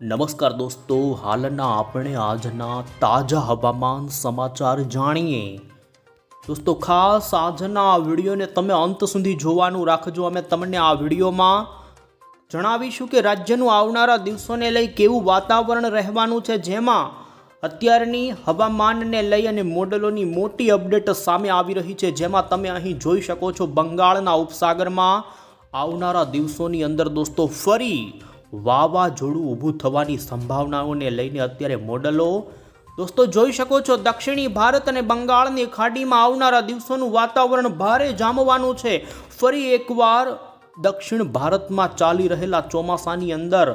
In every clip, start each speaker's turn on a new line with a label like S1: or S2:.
S1: નમસ્કાર દોસ્તો, હાલના આપણે આજના તાજા હવામાન સમાચાર જાણીએ. દોસ્તો, ખાસ આજના આ વિડીયોને તમે અંત સુધી જોવાનું રાખજો. અમે તમને આ વિડીયોમાં જણાવીશું કે રાજ્યનું આવનારા દિવસોને લઈ કેવું વાતાવરણ રહેવાનું છે, જેમાં અત્યારની હવામાનને લઈ અને મોડલોની મોટી અપડેટ સામે આવી રહી છે, જેમાં તમે અહીં જોઈ શકો છો બંગાળના ઉપસાગરમાં આવનારા દિવસોની અંદર દોસ્તો ફરી વાવાઝોડું ઊભું થવાની સંભાવનાઓને લઈને અત્યારે મોડલો. દોસ્તો, જોઈ શકો છો, દક્ષિણી ભારત અને બંગાળની ખાડીમાં આવનારા દિવસોનું વાતાવરણ ભારે જામવાનું છે. ફરી એકવાર દક્ષિણ ભારતમાં ચાલી રહેલા ચોમાસાની અંદર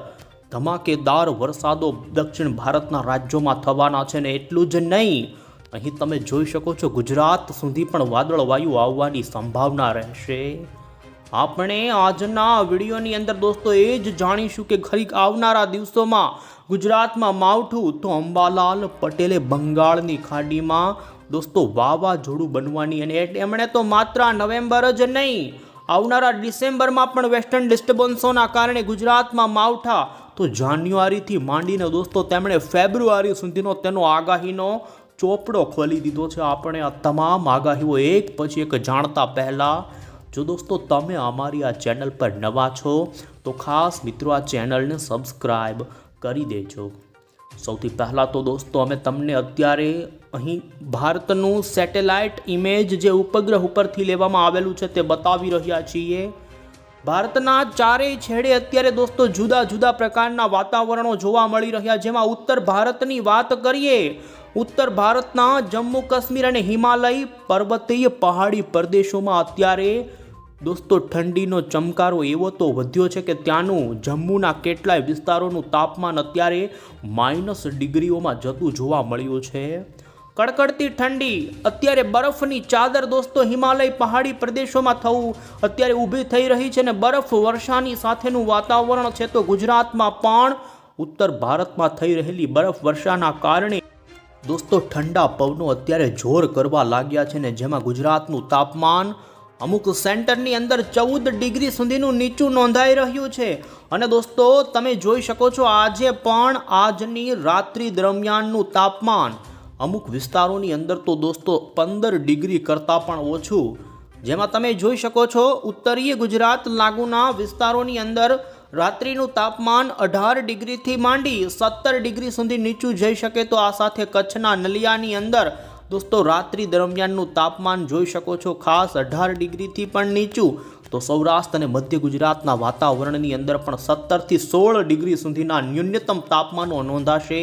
S1: ધમાકેદાર વરસાદો દક્ષિણ ભારતના રાજ્યોમાં થવાના છે ને એટલું જ નહીં. અહીં તમે જોઈ શકો છો, ગુજરાત સુધી પણ વાદળવાયુ આવવાની સંભાવના રહેશે. આપણે આજના વિડીયોની અંદર દોસ્તો એ જ જાણીશું કે ખરી આવનારા દિવસોમાં ગુજરાતમાં માવઠું તો અંબાલાલ પટેલે બંગાળની ખાડીમાં દોસ્તો વાવાઝોડું બનવાની અને એમણે તો માત્ર નવેમ્બર જ નહીં, આવનારા ડિસેમ્બરમાં પણ વેસ્ટર્ન ડિસ્ટર્બન્સોના કારણે ગુજરાતમાં માવઠા તો જાન્યુઆરીથી માંડીને દોસ્તો તેમણે ફેબ્રુઆરી સુધીનો તેનો આગાહીનો ચોપડો ખોલી દીધો છે. આપણે આ તમામ આગાહીઓ એક પછી એક જાણતા પહેલાં જો દોસ્તો, તમે અમારી આ ચેનલ પર નવા છો, તો ખાસ મિત્રો આ ચેનલને સબસ્ક્રાઈબ કરી દેજો. સૌથી પહેલાં તો દોસ્તો, અમે તમને અત્યારે અહીં ભારતનું સેટેલાઇટ ઇમેજ જે ઉપગ્રહ ઉપરથી લેવામાં આવેલું છે તે બતાવી રહ્યા છીએ. ભારતના ચારેય છેડે અત્યારે દોસ્તો જુદા જુદા પ્રકારના વાતાવરણો જોવા મળી રહ્યા, જેમાં ઉત્તર ભારતની વાત કરીએ, ઉત્તર ભારતના જમ્મુ કાશ્મીર અને હિમાલય પર્વતીય પહાડી પ્રદેશોમાં અત્યારે દોસ્તો, ઠંડીનો ચમકારો એવો તો વધ્યો છે કે ત્યાંનું જમ્મુના કેટલાય વિસ્તારોનું તાપમાન અત્યારે માઇનસ ડિગ્રીઓમાં જતું જોવા મળ્યું છે. કડકડતી ઠંડી, અત્યારે બરફની ચાદર દોસ્તો, હિમાલય પહાડી પ્રદેશોમાં થવું અત્યારે ઊભી થઈ રહી છે ને બરફ વર્ષાની સાથેનું વાતાવરણ છે તો ગુજરાતમાં પણ ઉત્તર ભારતમાં થઈ રહેલી બરફ વર્ષાના કારણે દોસ્તો, ઠંડા પવનો અત્યારે જોર કરવા લાગ્યા છે ને જેમાં ગુજરાતનું તાપમાન અમુક સેન્ટરની અંદર ચૌદ ડિગ્રી સુધીનું નીચું નોંધાઈ રહ્યું છે. અને દોસ્તો, તમે જોઈ શકો છો આજે પણ આજની રાત્રિ દરમિયાનનું તાપમાન અમુક વિસ્તારોની અંદર તો દોસ્તો પંદર ડિગ્રી કરતાં પણ ઓછું. જેમાં તમે જોઈ શકો છો, ઉત્તરીય ગુજરાત લાગુના વિસ્તારોની અંદર રાત્રિનું તાપમાન અઢાર ડિગ્રીથી માંડી સત્તર ડિગ્રી સુધી નીચું જઈ શકે તો આ સાથે કચ્છના નલિયાની અંદર દોસ્તો, રાત્રિ દરમિયાનનું તાપમાન જોઈ શકો છો, ખાસ અઢાર ડિગ્રીથી પણ નીચું. તો સૌરાષ્ટ્ર અને મધ્ય ગુજરાતના વાતાવરણની અંદર પણ સત્તરથી સોળ ડિગ્રી સુધીના ન્યૂનતમ તાપમાનો નોંધાશે.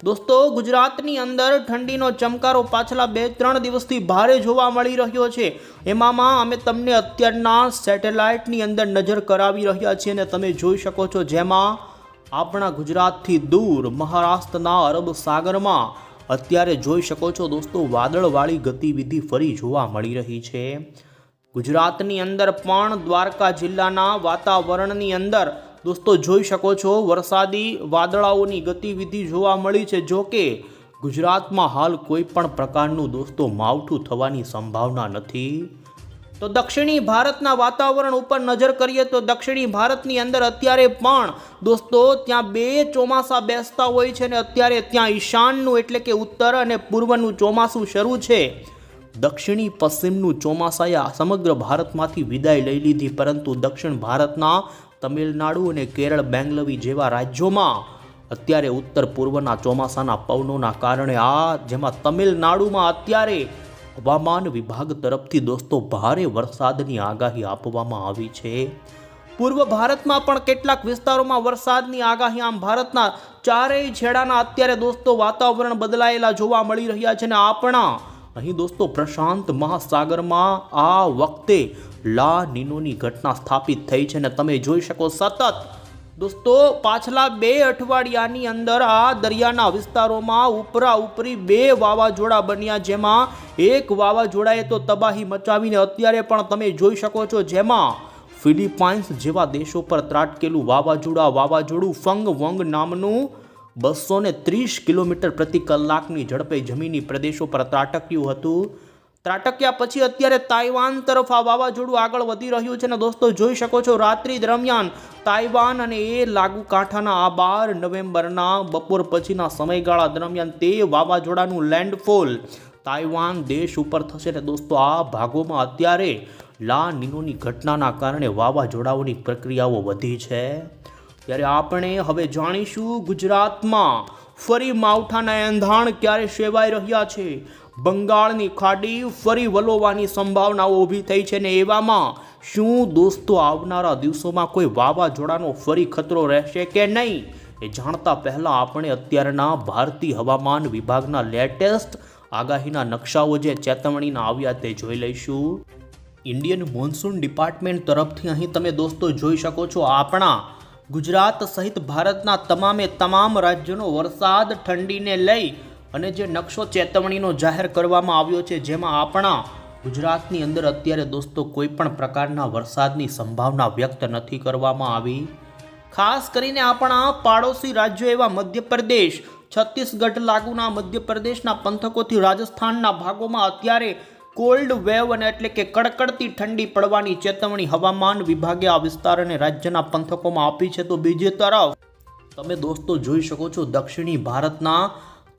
S1: દોસ્તો, ગુજરાતની અંદર ઠંડીનો ચમકારો પાછલા બે ત્રણ દિવસથી ભારે જોવા મળી રહ્યો છે. એમાંમાં અમે તમને અત્યારના સેટેલાઇટની અંદર નજર કરાવી રહ્યા છીએ અને તમે જોઈ શકો છો જેમાં આપણા ગુજરાતથી દૂર મહારાષ્ટ્રના અરબ સાગરમાં અત્યારે જોઈ શકો છો દોસ્તો, વાદળવાળી ગતિવિધિ ફરી જોવા મળી રહી છે. ગુજરાતની અંદર પણ દ્વારકા જિલ્લાના વાતાવરણની અંદર દોસ્તો જોઈ શકો છો વરસાદી વાદળાઓની ગતિવિધિ જોવા મળી છે. જો કે ગુજરાતમાં હાલ કોઈ પણ પ્રકારનું દોસ્તો માવઠું થવાની સંભાવના નથી. તો દક્ષિણી ભારતના વાતાવરણ ઉપર નજર કરીએ તો દક્ષિણી ભારતની અંદર અત્યારે પણ દોસ્તો ત્યાં બે ચોમાસા બેસતા હોય છે અને અત્યારે ત્યાં ઈશાનનું એટલે કે ઉત્તર અને પૂર્વનું ચોમાસું શરૂ છે. દક્ષિણી પશ્ચિમનું ચોમાસાએ સમગ્ર ભારતમાંથી વિદાય લઈ લીધી, પરંતુ દક્ષિણ ભારતના તમિલનાડુ અને કેરળ, બેંગલવી જેવા રાજ્યોમાં અત્યારે ઉત્તર પૂર્વના ચોમાસાના પવનોના કારણે આ જેમાં તમિલનાડુમાં અત્યારે હવામાન વિભાગ તરફથી દોસ્તો, ભારે વરસાદની આગાહી આપવામાં આવી છે. પૂર્વ ભારતમાં પણ કેટલાક વિસ્તારોમાં વરસાદની આગાહી, આમ ભારતના ચારેય છેડાના અત્યારે દોસ્તો વાતાવરણ બદલાયેલા જોવા મળી રહ્યા છે ને આપણા અહીં દોસ્તો પ્રશાંત મહાસાગરમાં આ વખતે લા નીનોની ઘટના સ્થાપિત થઈ છે ને તમે જોઈ શકો સતત દોસ્તો, પાછલા બે અઠવાડિયાની અંદર આ દરિયાના વિસ્તારોમાં ઉપરા ઉપરી બે વાવાઝોડા બન્યા, જેમાં એક વાવાઝોડાએ તો તબાહી મચાવીને અત્યારે પણ તમે જોઈ શકો છો, જેમાં ફિલિપાઇન્સ જેવા દેશો પર ત્રાટકેલું વાવાઝોડા વાવાઝોડું ફંગ વંગ નામનું બસો ત્રીસ કિલોમીટર પ્રતિ કલાકની ઝડપે જમીની પ્રદેશો પર ત્રાટક્યું હતું. ત્રાટક્યા પછી અત્યારે તાઇવાન તરફ આ વાવાઝોડું આગળ વધી રહ્યું છે. ને દોસ્તો, જોઈ શકો છો, રાત્રિ દરમિયાન તાઇવાન અને એ લાગુ કાંઠાના આ બાર નવેમ્બરના બપોર પછીના સમયગાળા દરમિયાન તે વાવાઝોડાનું લેન્ડફોલ તાઇવાન દેશ ઉપર થશે. ને દોસ્તો, આ ભાગોમાં અત્યારે લા નિનોની ઘટનાના કારણે વાવાઝોડાઓની પ્રક્રિયાઓ વધી છે. ત્યારે આપણે હવે જાણીશું ગુજરાતમાં ફરી માવઠાના એંધાણ ક્યારે સેવાઈ રહ્યા છે. બંગાળની ખાડી ફરી વલોવાની સંભાવનાઓ ઊભી થઈ છે ને એવામાં શું દોસ્તો આવનારા દિવસોમાં કોઈ વાવાઝોડાનો ફરી ખતરો રહેશે કે નહીં? એ જાણતા પહેલાં આપણે અત્યારના ભારતીય હવામાન વિભાગના લેટેસ્ટ આગાહીના નકશાઓ જે ચેતવણીના આવ્યા તે જોઈ લઈશું. ઇન્ડિયન મોન્સૂન ડિપાર્ટમેન્ટ તરફથી અહીં તમે દોસ્તો જોઈ શકો છો આપણા ગુજરાત સહિત ભારતના તમામે તમામ રાજ્યોનો વરસાદ ઠંડીને લઈ અને જે નકશો ચેતવણીનો જાહેર કરવામાં આવ્યો છે, જેમાં આપણા ગુજરાતની અંદર અત્યારે દોસ્તો કોઈ પણ પ્રકારના વરસાદની સંભાવના વ્યક્ત નથી કરવામાં આવી. ખાસ કરીને આપણા પાડોશી રાજ્યો એવા મધ્યપ્રદેશ, છત્તીસગઢ લાગુના મધ્યપ્રદેશના પંથકોથી રાજસ્થાનના ભાગોમાં અત્યારે કોલ્ડ વેવ અને એટલે કે કડકડતી ઠંડી પડવાની ચેતવણી હવામાન વિભાગે આ વિસ્તાર અને રાજ્યના પંથકોમાં આપી છે. તો બીજી તરફ, તમે દોસ્તો જોઈ શકો છો દક્ષિણી ભારતના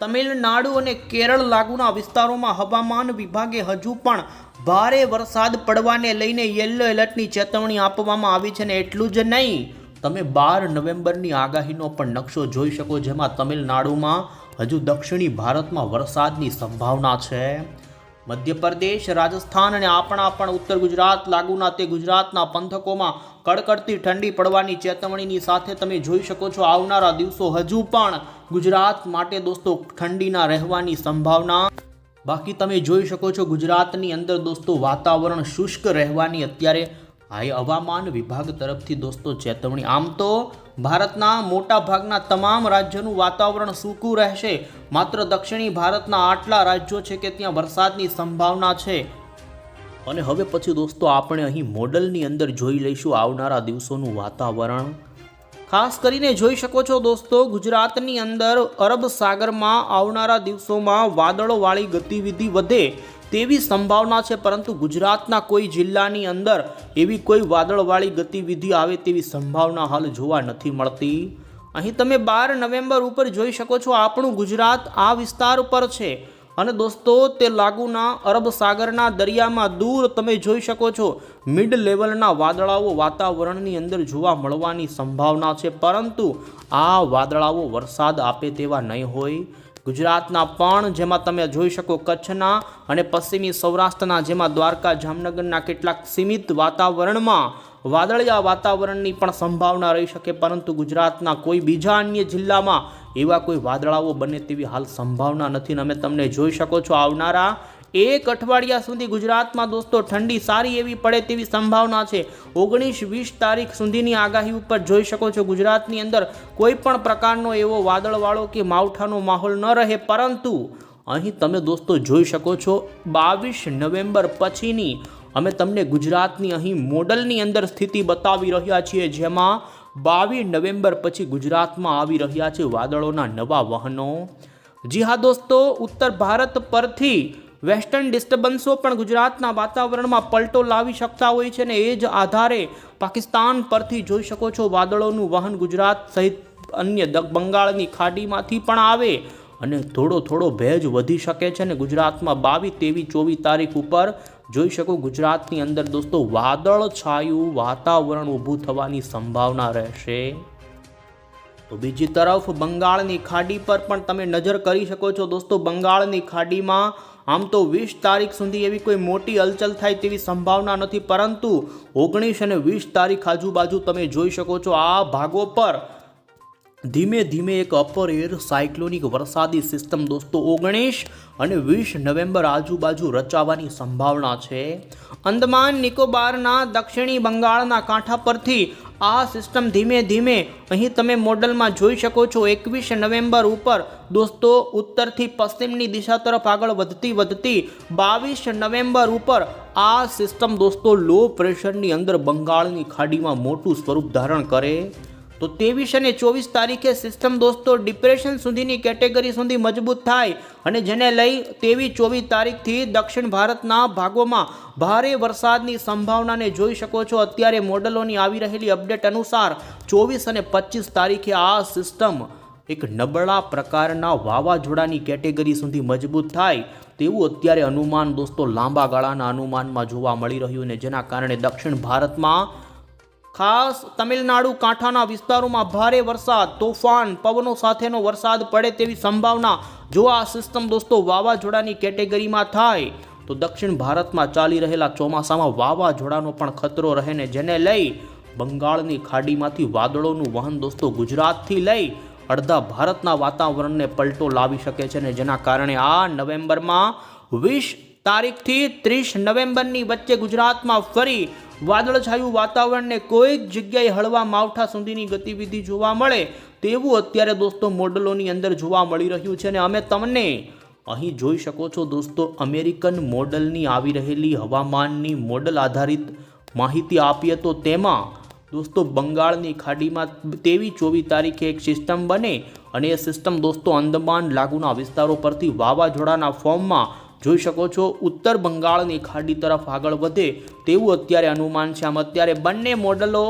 S1: તમિલનાડુ અને કેરળ લાગુના વિસ્તારોમાં હવામાન વિભાગે હજુ પણ ભારે વરસાદ પડવાને લઈને યલો એલર્ટની ચેતવણી આપવામાં આવી છે ને એટલું જ નહીં, તમે બાર નવેમ્બરની આગાહીનો પણ નકશો જોઈ શકો, જેમાં તમિલનાડુમાં હજુ દક્ષિણી ભારતમાં વરસાદની સંભાવના છે. મધ્યપ્રદેશ, રાજસ્થાન અને આપણા પણ ઉત્તર ગુજરાત લાગુના તે ગુજરાતના પંથકોમાં કડકડતી ઠંડી પડવાની ચેતવણીની સાથે તમે જોઈ શકો છો આવનારા દિવસો હજુ પણ ગુજરાત માટે દોસ્તો ઠંડીના રહેવાની સંભાવના. બાકી તમે જોઈ શકો છો ગુજરાતની અંદર દોસ્તો વાતાવરણ શુષ્ક રહેવાની અત્યારે હાઈ હવામાન વિભાગ તરફથી દોસ્તો, ચેતવણી. આમ તો ભારતના મોટા ભાગના તમામ રાજ્યોનું વાતાવરણ સૂકું રહેશે. માત્ર દક્ષિણી ભારતના આટલા રાજ્યો છે કે ત્યાં વરસાદની સંભાવના છે. અને હવે પછી દોસ્તો, આપણે અહીં મોડલની અંદર જોઈ લઈશું આવનારા દિવસોનું વાતાવરણ. ખાસ કરીને જોઈ શકો છો દોસ્તો, ગુજરાતની અંદર અરબ સાગરમાં આવનારા દિવસોમાં વાદળોવાળી ગતિવિધિ વધે. તેવી સંભાવના છે, પરંતુ ગુજરાતના કોઈ જિલ્લાની અંદર એવી કોઈ વાદળવાળી ગતિવિધિ આવે તેવી સંભાવના હાલ જોવા નથી મળતી. અહીં તમે બાર નવેમ્બર ઉપર જોઈ શકો છો, આપણું ગુજરાત આ વિસ્તાર પર છે. અને દોસ્તો, તે લાગુના અરબ સાગરના દરિયામાં દૂર તમે જોઈ શકો છો, મિડ લેવલના વાદળાઓ વાતાવરણની અંદર જોવા મળવાની સંભાવના છે, પરંતુ આ વાદળાઓ વરસાદ આપે તેવા નહીં હોય. ગુજરાતના પણ, જેમાં તમે જોઈ શકો કચ્છના અને પશ્ચિમી સૌરાષ્ટ્રના, જેમાં દ્વારકા, જામનગરના કેટલાક સીમિત વાતાવરણમાં વાદળિયા વાતાવરણની પણ સંભાવના રહી શકે, પરંતુ ગુજરાતના કોઈ બીજા અન્ય જિલ્લામાં એવા કોઈ વાદળાઓ બને તેવી હાલ સંભાવના નથી. અને અમે તમને જોઈ શકો છો આવનારા એક અઠવાડિયા સુધી ગુજરાતમાં દોસ્તો ઠંડી સારી એવી પડે તેવી સંભાવના છે. ઓગણીસ વીસ તારીખ સુધીની આગાહી ઉપર જોઈ શકો છો ગુજરાતની અંદર કોઈ પણ પ્રકારનો એવો વાદળવાળો કે માવઠાનો માહોલ ન રહે, પરંતુ અહીં તમે દોસ્તો જોઈ શકો છો બાવીસ નવેમ્બર પછીની અમે તમને ગુજરાતની અહીં મોડલની અંદર સ્થિતિ બતાવી રહ્યા છીએ, જેમાં બાવીસ નવેમ્બર પછી ગુજરાતમાં આવી રહ્યા છે વાદળોના નવા વહનો. જી હા દોસ્તો, ઉત્તર ભારત પરથી વેસ્ટર્ન ડિસ્ટર્બન્સો પણ ગુજરાતના વાતાવરણમાં પલટો લાવી શકતા હોય છે ને એ જ આધારે પાકિસ્તાન પરથી જોઈ શકો છો વાદળોનું વહન ગુજરાત સહિત અન્ય બંગાળની ખાડીમાંથી પણ આવે અને થોડો થોડો ભેજ વધી શકે છે ને ગુજરાતમાં બાવીસ તેવી ચોવીસ તારીખ ઉપર જોઈ શકો ગુજરાતની અંદર દોસ્તો વાદળ છાયું, વાતાવરણ ઊભું થવાની સંભાવના રહેશે. તો બીજી તરફ બંગાળની ખાડી પર પણ તમે નજર કરી શકો છો દોસ્તો બંગાળની ખાડીમાં આમ તો વીસ તારીખ સુધી એવી કોઈ મોટી હલચલ થાય તેવી સંભાવના નથી, પરંતુ ઓગણીસ અને વીસ તારીખ આજુબાજુ તમે જોઈ શકો છો આ ભાગો પર ધીમે ધીમે એક અપર એર સાયક્લોનિક વરસાદી સિસ્ટમ દોસ્તો ઓગણીસ અને વીસ નવેમ્બર આજુબાજુ રચાવાની સંભાવના છે. અંદમાન નિકોબારના દક્ષિણી બંગાળના કાંઠા પરથી આ સિસ્ટમ ધીમે ધીમે અહીં તમે મોડલમાં જોઈ શકો છો, એકવીસ નવેમ્બર ઉપર દોસ્તો ઉત્તરથી પશ્ચિમની દિશા તરફ આગળ વધતી વધતી બાવીસ નવેમ્બર ઉપર આ સિસ્ટમ દોસ્તો લો પ્રેશરની અંદર બંગાળની ખાડીમાં મોટું સ્વરૂપ ધારણ કરે. તો ત્રેવીસ અને ચોવીસ તારીખે સિસ્ટમ દોસ્તો ડિપ્રેશન સુધીની કેટેગરી સુધી મજબૂત થાય અને જેને લઈ તેવી ચોવીસ તારીખથી દક્ષિણ ભારતના ભાગોમાં ભારે વરસાદની સંભાવનાને જોઈ શકો છો. અત્યારે મોડલોની આવી રહેલી અપડેટ અનુસાર ચોવીસ અને પચીસ તારીખે આ સિસ્ટમ એક નબળા પ્રકારના વાવાઝોડાની કેટેગરી સુધી મજબૂત થાય તેવું અત્યારે અનુમાન દોસ્તો લાંબા ગાળાના અનુમાનમાં જોવા મળી રહ્યું ને જેના કારણે દક્ષિણ ભારતમાં ખાસ તમિલનાડુ કાંઠાના વિસ્તારોમાં ભારે વરસાદ, તોફાન, પવનો સાથેનો વરસાદ પડે તેવી સંભાવના જો આ સિસ્ટમ દોસ્તો વાવાઝોડાની કેટેગરીમાં થાય, તો દક્ષિણ ભારતમાં ચાલી રહેલા ચોમાસામાં વાવાઝોડાનો પણ ખતરો રહે ને જેને લઈ બંગાળની ખાડીમાંથી વાદળોનું વહન દોસ્તો ગુજરાતથી લઈ અડધા ભારતના વાતાવરણને પલટો લાવી શકે છે ને જેના કારણે આ નવેમ્બરમાં વીસ તારીખથી ત્રીસ નવેમ્બરની વચ્ચે ગુજરાતમાં ફરી વાદળછાયું વાતાવરણને કોઈક જગ્યાએ હળવા માવઠા સુધીની ગતિવિધિ જોવા મળે તેવું અત્યારે દોસ્તો મોડલોની અંદર જોવા મળી રહ્યું છે અને અમે તમને અહીં જોઈ શકો છો દોસ્તો અમેરિકન મોડલની આવી રહેલી હવામાનની મોડલ આધારિત માહિતી આપીએ તો તેમાં દોસ્તો બંગાળની ખાડીમાં તેવી ચોવીસ તારીખે એક સિસ્ટમ બને અને એ સિસ્ટમ દોસ્તો અંદમાન લાગુના વિસ્તારો પરથી વાવાઝોડાના ફોર્મમાં જોઈ શકો છો, ઉત્તર બંગાળની ખાડી તરફ આગળ વધે તેવું અત્યારે અનુમાન છે. આમ અત્યારે બંને મોડલો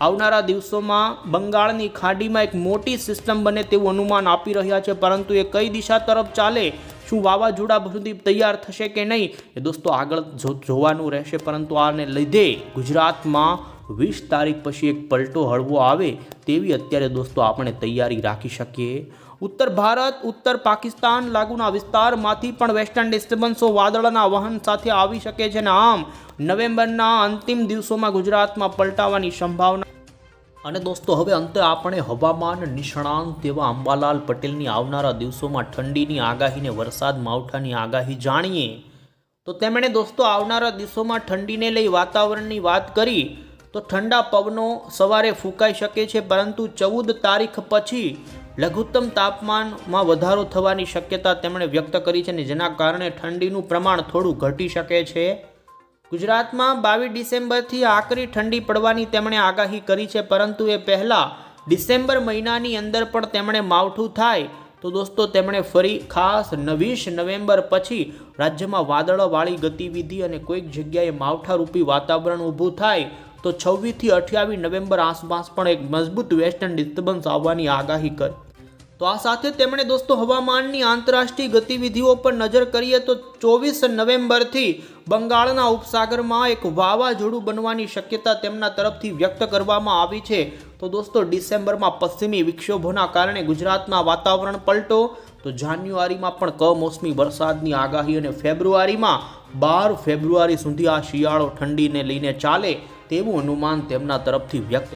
S1: આવનારા દિવસોમાં બંગાળની ખાડીમાં એક મોટી સિસ્ટમ બને તેવું અનુમાન આપી રહ્યા છે. પરંતુ એ કઈ દિશા તરફ ચાલે, શું વાવાઝોડા સુધી તૈયાર થશે કે નહીં, એ દોસ્તો આગળ જોવાનું રહેશે. પરંતુ આને લીધે ગુજરાતમાં વીસ તારીખ પછી એક પલટો હળવો આવે તેવી અત્યારે દોસ્તો આપણે તૈયારી રાખી શકીએ. ઉત્તર ભારત, ઉત્તર પાકિસ્તાન લાગુના વિસ્તારમાંથી પણ વેસ્ટર્ન ડિસ્ટર્બન્સો વાદળના વહન સાથે આવી શકે છે અને આમ, નવેમ્બરના અંતિમ દિવસોમાં ગુજરાતમાં પલટાવાની સંભાવના. અને દોસ્તો, હવે અંતે આપણે હવામાન નિષ્ણાંત તેવા અંબાલાલ પટેલની આવનારા દિવસોમાં ઠંડીની આગાહીને વરસાદ માવઠાની આગાહી જાણીએ. તો તેમણે દોસ્તો, આવનારા દિવસોમાં ઠંડીને લઈ વાતાવરણની વાત કરી. તો ઠંડા પવનો સવારે ફૂંકાઈ શકે છે, પરંતુ ચૌદ તારીખ પછી લઘુત્તમ તાપમાનમાં વધારો થવાની શક્યતા તેમણે વ્યક્ત કરી છે અને જેના કારણે ઠંડીનું પ્રમાણ થોડું ઘટી શકે છે. ગુજરાતમાં બાવીસ ડિસેમ્બરથી આકરી ઠંડી પડવાની તેમણે આગાહી કરી છે, પરંતુ એ પહેલાં ડિસેમ્બર મહિનાની અંદર પણ તેમણે માવઠું થાય. તો દોસ્તો, તેમણે ફરી ખાસ નવીસ નવેમ્બર પછી રાજ્યમાં વાદળવાળી ગતિવિધિ અને કોઈક જગ્યાએ માવઠારૂપી વાતાવરણ ઊભું થાય તો છવ્વીસથી અઠ્યાવીસ નવેમ્બર આસપાસ પણ એક મજબૂત વેસ્ટર્ન ડિસ્ટર્બન્સ આવવાની આગાહી કરી. તો આ સાથે તેમણે દોસ્તો હવામાનની આંતરરાષ્ટ્રીય ગતિવિધિઓ પર નજર કરીએ તો ચોવીસ નવેમ્બરથી બંગાળના ઉપસાગરમાં એક વાવાઝોડું બનવાની શક્યતા તેમના તરફથી વ્યક્ત કરવામાં આવી છે. તો દોસ્તો ડિસેમ્બરમાં પશ્ચિમી વિક્ષોભોના કારણે ગુજરાતમાં વાતાવરણ પલટો. તો જાન્યુઆરીમાં પણ કમોસમી વરસાદની આગાહી અને ફેબ્રુઆરીમાં બાર ફેબ્રુઆરી સુધી આ શિયાળો ઠંડીને લઈને ચાલે. તેવું અનુમાન તેમના તરફથી વ્યક્ત